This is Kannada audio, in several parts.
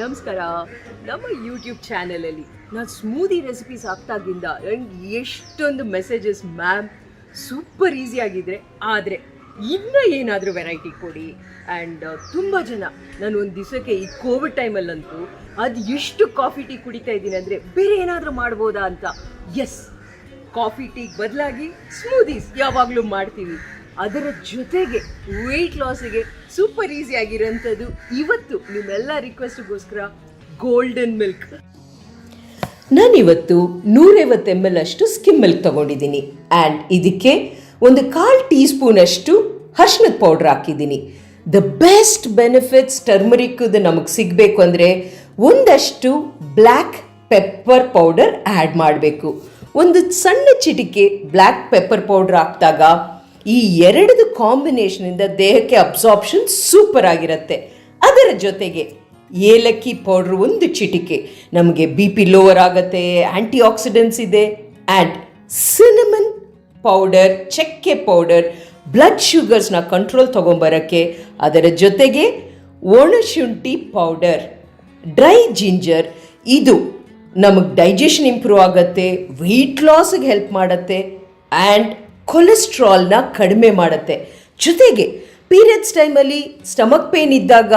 ನಮಸ್ಕಾರ. ನಮ್ಮ ಯೂಟ್ಯೂಬ್ ಚಾನಲಲ್ಲಿ ನಾನು ಸ್ಮೂದಿ ರೆಸಿಪೀಸ್ ಹಾಕ್ದಾಗಿಂದ ನನಗೆ ಎಷ್ಟೊಂದು ಮೆಸೇಜಸ್ ಮ್ಯಾಮ್ ಸೂಪರ್ ಈಸಿ ಆಗಿದ್ರೆ, ಆದರೆ ಇನ್ನೂ ಏನಾದರೂ ವೆರೈಟಿ ಕೊಡಿ. ಆ್ಯಂಡ್ ತುಂಬ ಜನ, ನಾನು ಒಂದು ದಿವಸಕ್ಕೆ ಈ ಕೋವಿಡ್ ಟೈಮಲ್ಲಂತೂ ಅದು ಎಷ್ಟು ಕಾಫಿ ಟೀ ಕುಡಿತಾ ಇದ್ದೀನಿ ಅಂದರೆ ಬೇರೆ ಏನಾದರೂ ಮಾಡ್ಬೋದಾ ಅಂತ. ಎಸ್ ಕಾಫಿ ಟೀಗೆ ಬದಲಾಗಿ ಸ್ಮೂದೀಸ್ ಯಾವಾಗಲೂ ಮಾಡ್ತೀವಿ ಅದರ ಜೊತೆಗೆ ವೆಯ್ಟ್ ಲಾಸಿಗೆ ಸೂಪರ್ ಈಸಿ ಆಗಿರೋಂಥದ್ದು ಇವತ್ತು ನಿಮ್ಮೆಲ್ಲ ರಿಕ್ವೆಸ್ಟ್ಗೋಸ್ಕರ ಗೋಲ್ಡನ್ ಮಿಲ್ಕ್ ನಾನಿವತ್ತು ನೂರೈವತ್ತು ಎಂ ಎಲ್ ಅಷ್ಟು ಸ್ಕಿಮ್ ಮಿಲ್ಕ್ ತಗೊಂಡಿದ್ದೀನಿ. ಆ್ಯಂಡ್ ಇದಕ್ಕೆ ಒಂದು ಕಾಲು ಟೀ ಸ್ಪೂನಷ್ಟು ಅರ್ಶಿನದ ಪೌಡ್ರ್ ಹಾಕಿದ್ದೀನಿ. ದ ಬೆಸ್ಟ್ ಬೆನಿಫಿಟ್ಸ್ ಟರ್ಮರಿಕ್ದು ನಮಗೆ ಸಿಗಬೇಕು ಅಂದರೆ ಒಂದಷ್ಟು ಬ್ಲ್ಯಾಕ್ ಪೆಪ್ಪರ್ ಪೌಡರ್ ಆ್ಯಡ್ ಮಾಡಬೇಕು. ಒಂದು ಸಣ್ಣ ಚಿಟಿಕೆ ಬ್ಲ್ಯಾಕ್ ಪೆಪ್ಪರ್ ಪೌಡ್ರ್ ಹಾಕಿದಾಗ ಈ ಎರಡದು ಕಾಂಬಿನೇಷನಿಂದ ದೇಹಕ್ಕೆ ಅಬ್ಸಾರ್ಪ್ಷನ್ ಸೂಪರ್ ಆಗಿರುತ್ತೆ. ಅದರ ಜೊತೆಗೆ ಏಲಕ್ಕಿ ಪೌಡ್ರ್ ಒಂದು ಚಿಟಿಕೆ. ನಮಗೆ ಬಿ ಪಿ ಲೋವರ್ ಆಗುತ್ತೆ ಆ್ಯಂಟಿ ಆಕ್ಸಿಡೆಂಟ್ಸ್ ಇದೆ. ಆ್ಯಂಡ್ ಸಿನಮನ್ ಪೌಡರ್ ಚಕ್ಕೆ ಪೌಡರ್ ಬ್ಲಡ್ ಶುಗರ್ಸ್ನ ಕಂಟ್ರೋಲ್ ತೊಗೊಂಬರೋಕ್ಕೆ ಅದರ ಜೊತೆಗೆ ಒಣಶುಂಠಿ ಪೌಡರ್ ಡ್ರೈ ಜಿಂಜರ್ ಇದು ನಮಗೆ ಡೈಜೆಷನ್ ಇಂಪ್ರೂವ್ ಆಗುತ್ತೆ ವೆಯ್ಟ್ ಲಾಸ್ಗೆ ಹೆಲ್ಪ್ ಮಾಡುತ್ತೆ. ಆ್ಯಂಡ್ ಕೊಲೆಸ್ಟ್ರಾಲ್ನ ಕಡಿಮೆ ಮಾಡುತ್ತೆ. ಜೊತೆಗೆ ಪೀರಿಯಡ್ಸ್ ಟೈಮಲ್ಲಿ ಸ್ಟಮಕ್ ಪೇನ್ ಇದ್ದಾಗ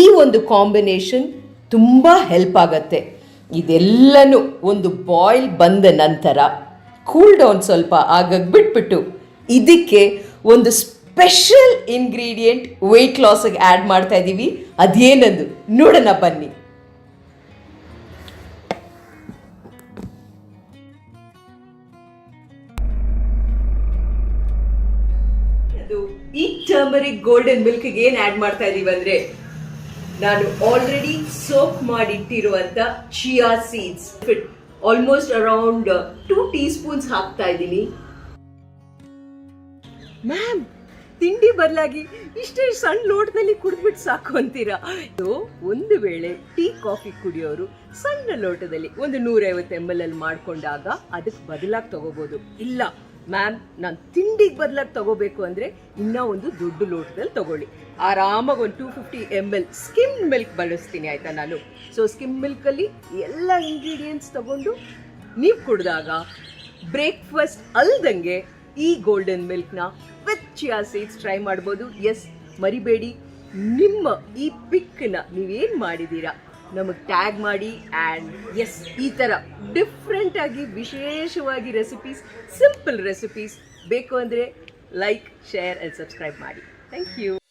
ಈ ಒಂದು ಕಾಂಬಿನೇಷನ್ ತುಂಬ ಹೆಲ್ಪ್ ಆಗುತ್ತೆ. ಇದೆಲ್ಲನೂ ಒಂದು ಬಾಯ್ಲ್ ಬಂದ ನಂತರ ಕೂಲ್ ಡೌನ್ ಸ್ವಲ್ಪ ಆಗಕ್ಕೆ ಬಿಟ್ಬಿಟ್ಟು ಇದಕ್ಕೆ ಒಂದು ಸ್ಪೆಷಲ್ ಇಂಗ್ರೀಡಿಯೆಂಟ್ ವೆಯ್ಟ್ ಲಾಸಿಗೆ ಆ್ಯಡ್ ಮಾಡ್ತಾ ಇದ್ದೀವಿ ಅದೇನದು ನೋಡೋಣ ಬನ್ನಿ. ಈ ಟರ್ಮರಿಕ್ ಗೋಲ್ಡನ್ ಮಿಲ್ಕ್ಗೆ ಏನು ಆ್ಯಡ್ ಮಾಡ್ತಾ ಇದೀವಿ ಅಂದ್ರೆ ನಾನು already soak ಮಾಡಿಟ್ಟಿರುವಂತ chia seeds almost around two teaspoons ಹಾಕ್ತಾ ಇದ್ದೀನಿ ಮ್ಯಾಮ್ ತಿಂಡಿ ಬದಲಾಗಿ ಇಷ್ಟೇ ಸಣ್ಣ ಲೋಟದಲ್ಲಿ ಕುಡಿದ್ಬಿಟ್ಟು ಸಾಕು ಅಂತೀರಾ? ಒಂದು ವೇಳೆ ಟೀ, ಕಾಫಿ ಕುಡಿಯೋರು ಸಣ್ಣ ಲೋಟದಲ್ಲಿ ಒಂದು ನೂರೈವತ್ತು ಎಂ ಎಲ್ ಅಲ್ಲಿ ಮಾಡ್ಕೊಂಡಾಗ ಅದಕ್ಕೆ ಬದಲಾಗಿ ತಗೋಬೋದು. ಇಲ್ಲ ಮ್ಯಾಮ್ ನಾನು ತಿಂಡಿಗೆ ಬದಲಾಗಿ ತಗೋಬೇಕು ಅಂದರೆ ಇನ್ನೂ ಒಂದು ದೊಡ್ಡ ಲೋಟದಲ್ಲಿ ತಗೊಳ್ಳಿ. ಆರಾಮಾಗಿ ಒಂದು two fifty M L skim milk ಬಳಸ್ತೀನಿ, ಆಯಿತಾ ನಾನು? ಸೊ ಸ್ಕಿಮ್ ಮಿಲ್ಕಲ್ಲಿ ಎಲ್ಲ ಇಂಗ್ರೀಡಿಯೆಂಟ್ಸ್ ತಗೊಂಡು ನೀವು ಕುಡಿದಾಗ ಬ್ರೇಕ್ಫಾಸ್ಟ್ ಅಲ್ದಂಗೆ ಈ ಗೋಲ್ಡನ್ ಮಿಲ್ಕ್ನ ವಿತ್ ಚಿಯಾ ಸೀಡ್ಸ್ ಟ್ರೈ ಮಾಡ್ಬೋದು. ಎಸ್ ಮರಿಬೇಡಿ. ನಿಮ್ಮ ಈ ಪಿಕ್ಕನ್ನು ನೀವೇನು ಮಾಡಿದ್ದೀರಾ ನಮಗೆ ಟ್ಯಾಗ್ ಮಾಡಿ ಆ್ಯಂಡ್ ಎಸ್ ಈ ಥರ ಡಿಫ್ರೆಂಟಾಗಿ ವಿಶೇಷವಾಗಿ ರೆಸಿಪೀಸ್ ಸಿಂಪಲ್ ರೆಸಿಪೀಸ್ ಬೇಕು ಅಂದರೆ ಲೈಕ್ ಶೇರ್ ಆ್ಯಂಡ್ ಸಬ್ಸ್ಕ್ರೈಬ್ ಮಾಡಿ. Thank you